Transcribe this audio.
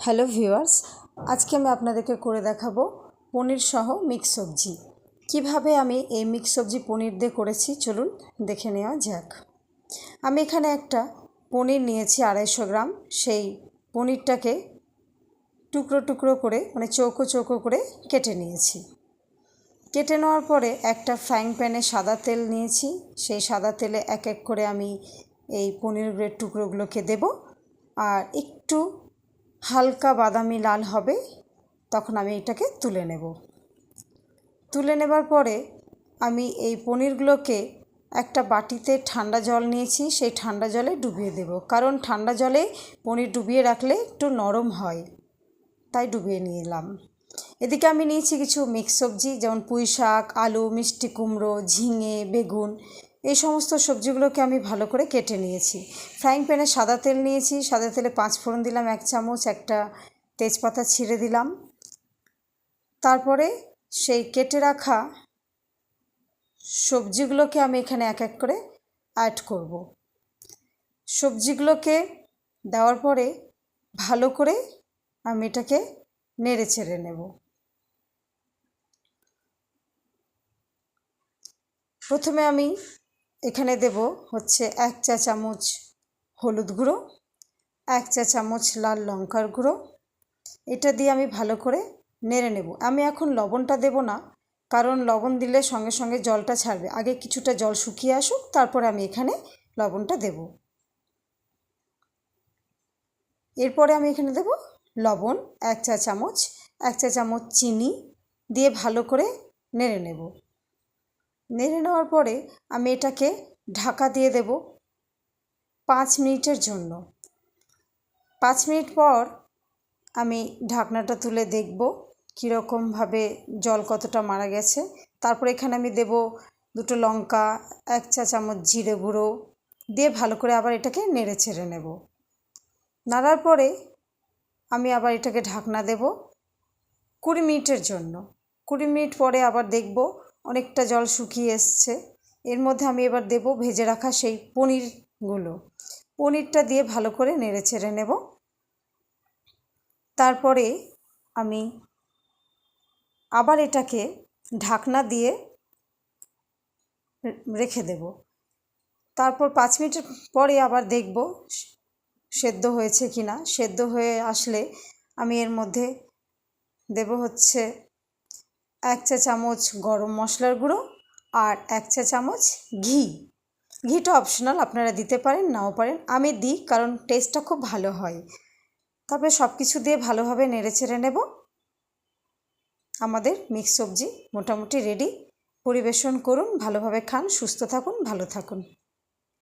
Hello viewers, আজকে আমি আপনাদেরকে করে দেখাবো পনির সহ মিক্স সবজি। কীভাবে আমি এই মিক্স সবজি পনির দিয়ে করেছি চলুন দেখে নেওয়া যাক। আমি এখানে একটা পনির নিয়েছি আড়াইশো গ্রাম। সেই পনিরটাকে টুকরো টুকরো করে মানে চৌকো চৌকো করে কেটে নিয়েছি। কেটে নেওয়ার পরে একটা ফ্রাইং প্যানে সাদা তেল নিয়েছি। সেই সাদা তেলে এক এক করে আমি এই পনিরের টুকরোগুলোকে দেব। আর একটু হালকা বাদামি লাল হবে, তখন আমি এটাকে তুলে নেব। তুলে নেবার পরে আমি এই পনিরগুলোকে একটা বাটিতে ঠান্ডা জল নিয়েছি, সেই ঠান্ডা জলে ডুবিয়ে দেব। কারণ ঠান্ডা জলে পনির ডুবিয়ে রাখলে একটু নরম হয়, তাই ডুবিয়ে নিলাম। এদিকে আমি নিয়েছি কিছু মিক্স সবজি, যেমন পুঁই শাক আলু, মিষ্টি কুমড়ো, ঝিঙে, বেগুন। এই সমস্ত সবজিগুলোকে আমি ভালো করে কেটে নিয়েছি। ফ্রাইং প্যানে সাদা তেল নিয়েছি, সাদা তেলে পাঁচ ফোড়ন দিলাম, এক চামচ, একটা তেজপাতা ছিঁড়ে দিলাম। তারপরে সেই কেটে রাখা সবজিগুলোকে আমি এখানে এক এক করে অ্যাড করব। সবজিগুলোকে দেওয়ার পরে ভালো করে আমি এটাকে নেড়ে ছেড়ে নেব। প্রথমে আমি এখানে দেব হচ্ছে এক চা চামচ হলুদ গুঁড়ো, এক চা চামচ লাল লঙ্কার গুঁড়ো। এটা দিয়ে আমি ভালো করে নেড়ে নেব। আমি এখন লবণটা দেব না, কারণ লবণ দিলে সঙ্গে সঙ্গে জলটা ছাড়বে। আগে কিছুটা জল শুকিয়ে আসুক, তারপরে আমি এখানে লবণটা দেব। এরপরে আমি এখানে দেব লবণ, এক চা চামচ, এক চা চামচ চিনি দিয়ে ভালো করে নেড়ে নেব। নেড়ে নেওয়ার পরে আমি এটাকে ঢাকা দিয়ে দেব পাঁচ মিনিটের জন্য। পাঁচ মিনিট পর আমি ঢাকনাটা তুলে দেখব কীরকমভাবে জল কতটা মারা গেছে। তারপর এখানে আমি দেব দুটো লঙ্কা, এক চা চামচ জিরে গুঁড়ো দিয়ে ভালো করে আবার এটাকে নেড়ে ছেড়ে নেব। নাড়ার পরে আমি আবার এটাকে ঢাকনা দেব কুড়ি মিনিটের জন্য। কুড়ি মিনিট পরে আবার দেখব অনেকটা জল শুকিয়ে এসছে। এর মধ্যে আমি এবার দেব ভেজে রাখা সেই পনিরগুলো। পনিরটা দিয়ে ভালো করে নেড়ে ছেড়ে নেব। তারপরে আমি আবার এটাকে ঢাকনা দিয়ে রেখে দেব। তারপর পাঁচ মিনিট পরে আবার দেখব সেদ্ধ হয়েছে কি না সেদ্ধ হয়ে আসলে আমি এর মধ্যে দেব হচ্ছে এক চা চামচ গরম মশলার গুঁড়ো আর এক চা চামচ ঘি। ঘিটা অপশনাল আপনারা দিতে পারেন, নাও পারেন। আমি দিই কারণ টেস্টটা খুব ভালো হয়। তারপরে সব কিছু দিয়ে ভালোভাবে নেড়ে চেড়ে নেব। আমাদের মিক্স সবজি মোটামুটি রেডি পরিবেশন করুন, ভালোভাবে খান, সুস্থ থাকুন, ভালো থাকুন।